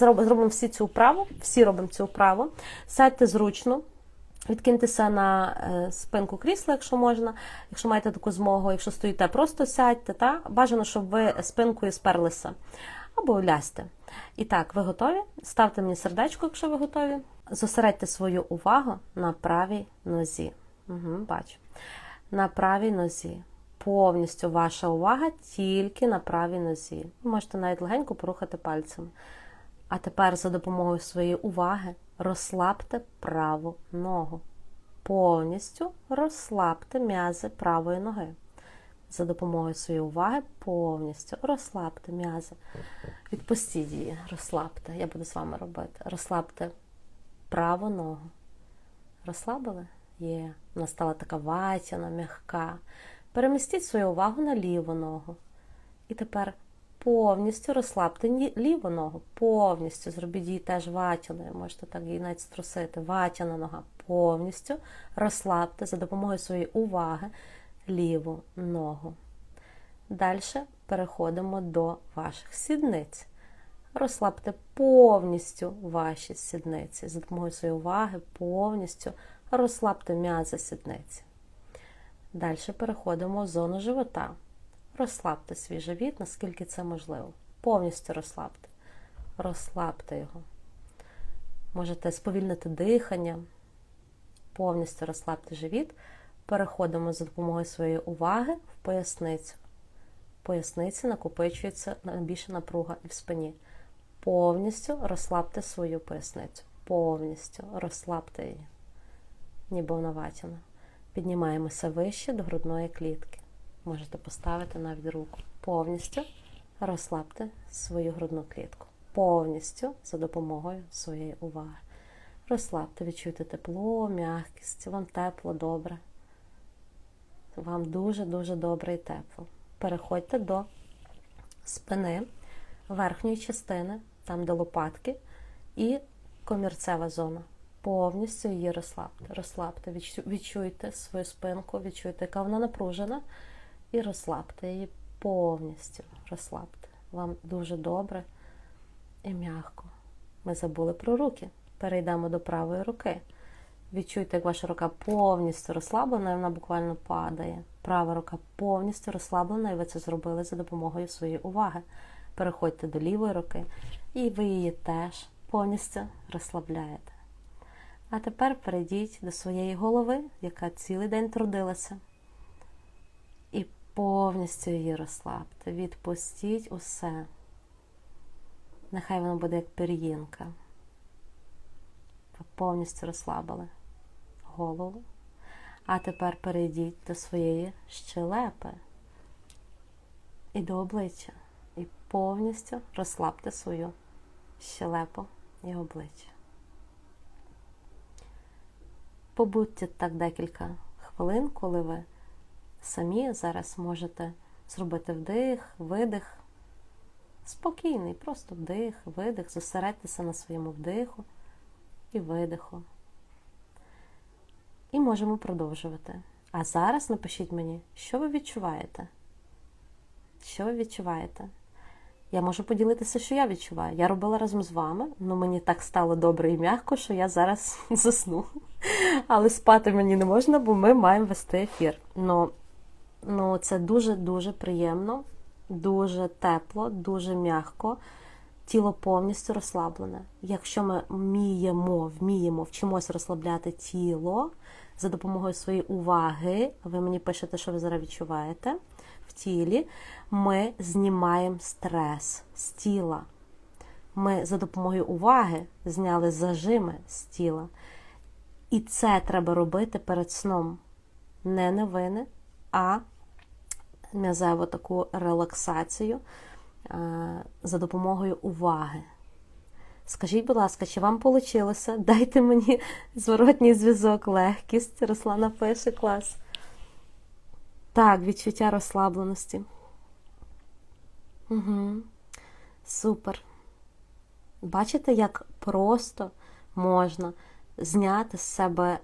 Зробимо всі цю вправу, всі робимо цю вправу. Сядьте зручно, відкиньтеся на е, спинку крісла, якщо можна. Якщо маєте таку змогу, якщо стоїте, просто сядьте. Та? Бажано, щоб ви спинкою сперлися або лясьте. І так, ви готові? Ставте мені сердечко, якщо ви готові. Зосередьте свою увагу на правій нозі. Угу, бачу. На правій нозі. Повністю ваша увага тільки на правій нозі. Ви можете навіть легенько порухати пальцями. А тепер за допомогою своєї уваги розслабте праву ногу. Повністю розслабте м'язи правої ноги. За допомогою своєї уваги повністю розслабте м'язи. Відпустіть її, розслабте. Я буду з вами робити. Розслабте праву ногу. Розслабили? Є. Вона стала така ватяна, м'яка. Перемістіть свою увагу на ліву ногу. І тепер повністю розслабте ліву ногу. Повністю зробіть її теж ватяною. Можете так її навіть струсити. Ватяна нога. Повністю розслабте за допомогою своєї уваги ліву ногу. Далі переходимо до ваших сідниць. Розслабте повністю ваші сідниці. За допомогою своєї уваги повністю розслабте м'язи сідниці. Далі переходимо в зону живота. Розслабте свій живіт, наскільки це можливо. Повністю розслабте. Розслабте його. Можете сповільнити дихання, повністю розслабте живіт. Переходимо за допомогою своєї уваги в поясницю. В поясниці накопичується більше напруга і в спині. Повністю розслабте свою поясницю. Повністю розслабте її, ніби вона ватяна. Піднімаємося вище до грудної клітки. Можете поставити навіть руку. Повністю розслабте свою грудну клітку. Повністю за допомогою своєї уваги. Розслабте, відчуйте тепло, м'якість, вам тепло, добре. Вам дуже-дуже добре і тепло. Переходьте до спини, верхньої частини, там де лопатки, і комірцева зона. Повністю її розслабте. Розслабте, відчуйте свою спинку, відчуйте, яка вона напружена, і розслабте її повністю. Розслабте. Вам дуже добре і м'яко. Ми забули про руки. Перейдемо до правої руки. Відчуйте, як ваша рука повністю розслаблена, і вона буквально падає. Права рука повністю розслаблена, і ви це зробили за допомогою своєї уваги. Переходьте до лівої руки, і ви її теж повністю розслабляєте. А тепер перейдіть до своєї голови, яка цілий день трудилася. Повністю її розслабте. Відпустіть усе. Нехай воно буде як пір'їнка. Ви повністю розслабили голову. А тепер перейдіть до своєї щелепи і до обличчя. І повністю розслабте свою щелепу і обличчя. Побудьте так декілька хвилин, коли ви самі зараз можете зробити вдих, видих. Спокійний, просто вдих, видих, зосередьтеся на своєму вдиху і видиху. І можемо продовжувати. А зараз напишіть мені, що ви відчуваєте? Що ви відчуваєте? Я можу поділитися, що я відчуваю. Я робила разом з вами, але мені так стало добре і м'яко, що я зараз засну. Але спати мені не можна, бо ми маємо вести ефір. Ну, ну це дуже-дуже приємно, дуже тепло, дуже м'яко. Тіло повністю розслаблене. Якщо ми вміємо, вміємо, вчимося розслабляти тіло за допомогою своєї уваги, ви мені пишете, що ви зараз відчуваєте в тілі, ми знімаємо стрес з тіла. Ми за допомогою уваги зняли зажими з тіла. І це треба робити перед сном. Не новини, а м'язеву таку релаксацію за допомогою уваги. Скажіть, будь ласка, чи вам вийшло? Дайте мені зворотній зв'язок, легкість. Руслана пише клас. Так, відчуття розслабленості. Угу. Супер. Бачите, як просто можна зняти з себе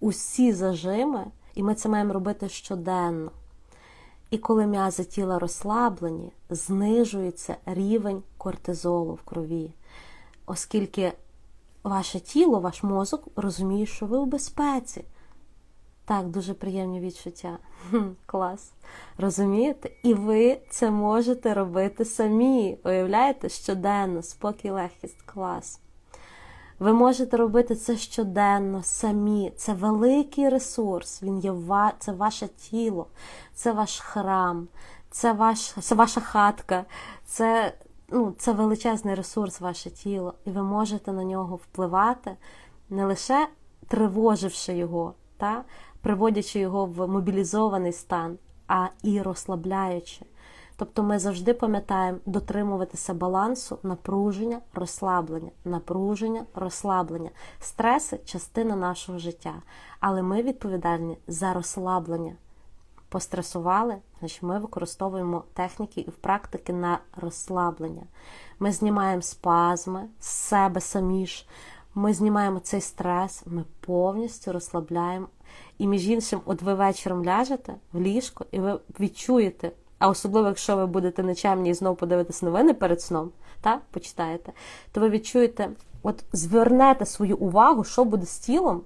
усі зажими, і ми це маємо робити щоденно. І коли м'язи тіла розслаблені, знижується рівень кортизолу в крові. оскільки ваше тіло, ваш мозок розуміє, що ви у безпеці. Так, дуже приємні відчуття. Клас. Розумієте? І ви це можете робити самі. Уявляєте, щоденно, спокій, легкість, клас. Ви можете робити це щоденно, самі. Це великий ресурс. Він є це ваше тіло, це ваш храм, це, ваш... це ваша хатка, це, ну, це величезний ресурс, ваше тіло. І ви можете на нього впливати, не лише тривоживши його, та? приводячи його в мобілізований стан, а і розслабляючи. Тобто ми завжди пам'ятаємо дотримуватися балансу, напруження, розслаблення, напруження, розслаблення. Стреси частина нашого життя, але ми відповідальні за розслаблення. Постресували, значить ми використовуємо техніки і практики на розслаблення. Ми знімаємо спазми з себе самі ж, ми знімаємо цей стрес, ми повністю розслабляємо. І між іншим, от ви вечором ляжете в ліжко, і ви відчуєте, а особливо, якщо ви будете нечемні і знову подивитесь новини перед сном, та, почитаєте, то ви відчуєте, от звернете свою увагу, що буде з тілом,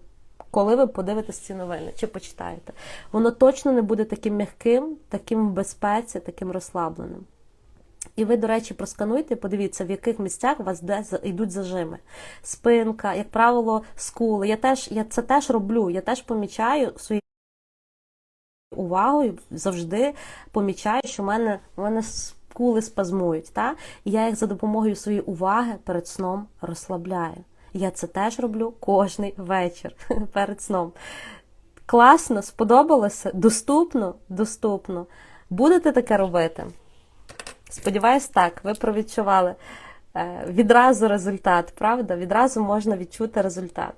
коли ви подивитесь ці новини чи почитаєте. Воно точно не буде таким м'яким, таким в безпеці, таким розслабленим. І ви, до речі, проскануйте, подивіться, в яких місцях у вас де йдуть зажими. Спинка, як правило, скули. Я теж я це теж роблю. Я теж помічаю свої увагою завжди помічаю, що в мене, в мене скули спазмують. Та? І я їх за допомогою своєї уваги перед сном розслабляю. Я це теж роблю кожний вечір перед сном. Класно, сподобалося, доступно, доступно. Будете таке робити? Сподіваюсь, так, ви провідчували е, відразу результат, правда? Відразу можна відчути результат.